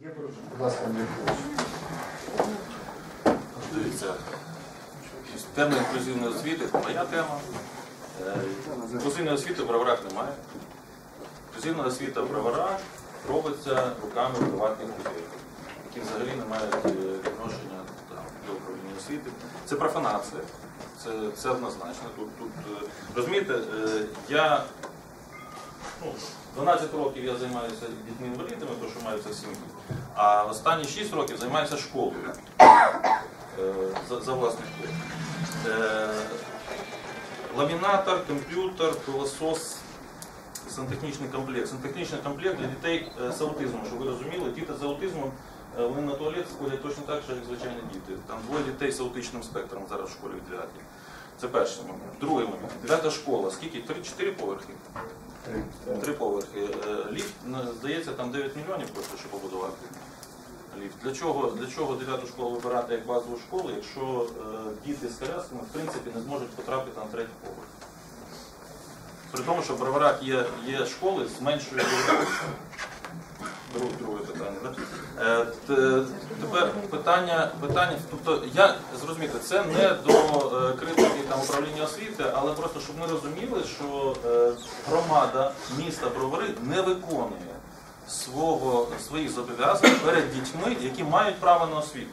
Є порушення. Будь ласка, Андрій. Дивіться, тема інклюзивної освіти це моя тема. Е, Інклюзивної освіти в броварах немає. Інклюзивна освіта в броварах робиться руками приватних людей, які взагалі не мають е, відношення до управління освіти. Це профанація, це, це однозначно. Тут, тут, е, розумієте, я ну, 12 років я займаюся дітьми інвалідами, то що маються в сім'ї, а останні 6 років займаюся школою е, за, за власний кошт. Е, Ламінатор, комп'ютер, пилосос, сантехнічний комплект. Сантехнічний комплект для дітей е, з аутизмом, щоб ви розуміли, діти з аутизмом вони на туалет сходять точно так же, як звичайні діти. Там двоє дітей з аутичним спектром зараз в школі в 9. Це перший момент. Другий момент. Дев'ята школа. Скільки? Три-чотири поверхи. Три поверхи. Е, Ліфт, здається, там 9 мільйонів просто, щоб побудувати ліфт. Для чого, для чого 9 школу вибирати як базову школу, якщо е, діти з колясками в принципі не зможуть потрапити на третій поверх? При тому, що в Броварах є, є школи з меншою. Друге, питання. Да? Е, тепер питання, питання, тобто я зрозуміти, це не до е, критики там управління освіти, але просто щоб ми розуміли, що е, громада міста Бровари не виконує свого, своїх зобов'язань перед дітьми, які мають право на освіту.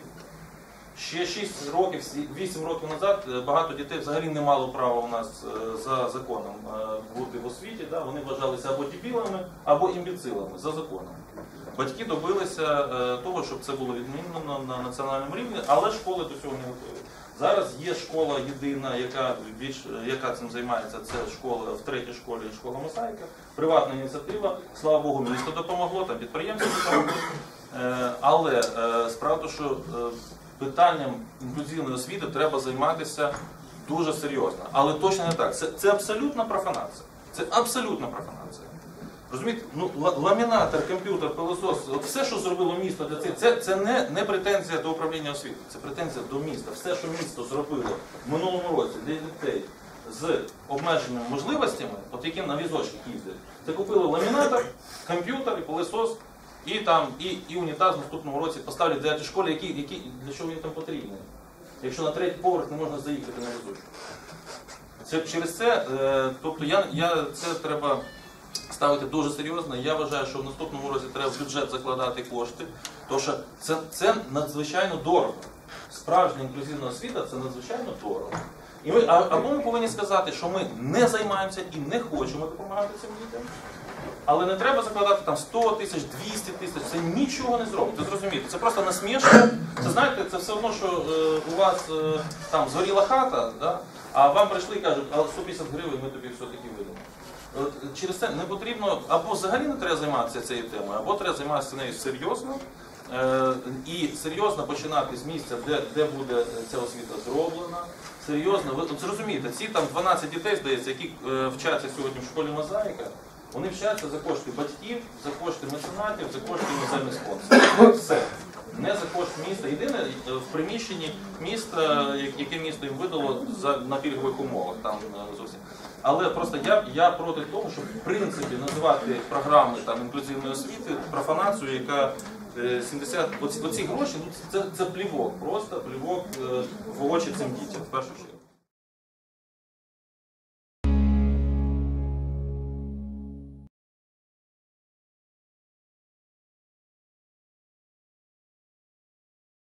Ще 6 років, 8 років назад е, багато дітей взагалі не мало права у нас е, за законом е, бути в освіті. Да? Вони вважалися або дебілами, або імбіцилами за законом. Батьки добилися того, щоб це було відмінено на національному рівні, але школи до цього не готові. Зараз є школа єдина, яка більш яка цим займається. Це школа в третій школі, школа Мосайка, приватна ініціатива. Слава Богу, місто допомогло, там підприємці допомогли. Але справа, що питанням інклюзивної освіти треба займатися дуже серйозно. Але точно не так. Це, це абсолютна профанація. Це абсолютна профанація. Розумієте, ну ламінатор, комп'ютер, пилосос, от все, що зробило місто для цих, це, це не, не претензія до управління освіти, це претензія до міста. Все, що місто зробило в минулому році для дітей з обмеженими можливостями, от які на візочках їздять, це купили ламінатор, комп'ютер і пилосос, і там і, і унітаз в наступному році поставлять для цієї школи, які, які для чого він там потрібний. Якщо на третій поверх не можна заїхати на візочку. Це через це, е, тобто я, я це треба ставити дуже серйозно. Я вважаю, що в наступному році треба в бюджет закладати кошти, тому що це, це надзвичайно дорого. Справжня інклюзивна освіта це надзвичайно дорого. І ми, або ми повинні сказати, що ми не займаємося і не хочемо допомагати цим дітям. Але не треба закладати там 100 тисяч, 200 тисяч, це нічого не зробить. Ви зрозумієте, це просто насмішка. Це знаєте, це все одно, що е, у вас е, там згоріла хата, да? а вам прийшли і кажуть, а 150 гривень ми тобі все-таки видамо. От Через це не потрібно, або взагалі не треба займатися цією темою, або треба займатися нею серйозно е, і серйозно починати з місця, де, де буде ця освіта зроблена. Серйозно, ви зрозумієте, ці там 12 дітей, здається, які е, вчаться сьогодні в школі Мозаїка, вони вчаться за кошти батьків, за кошти меценатів, за кошти іноземних спонсорів. Все. Не за кошт міста. Єдине е, в приміщенні міста, е, яке місто їм видало за на пільгових умовах. Там е, зовсім. Але просто я, я проти того, щоб в принципі називати програми там інклюзивної освіти профанацію, яка е, 70 оці, оці гроші, ну це, це плівок, просто плівок е, в очі цим дітям в першу чергу.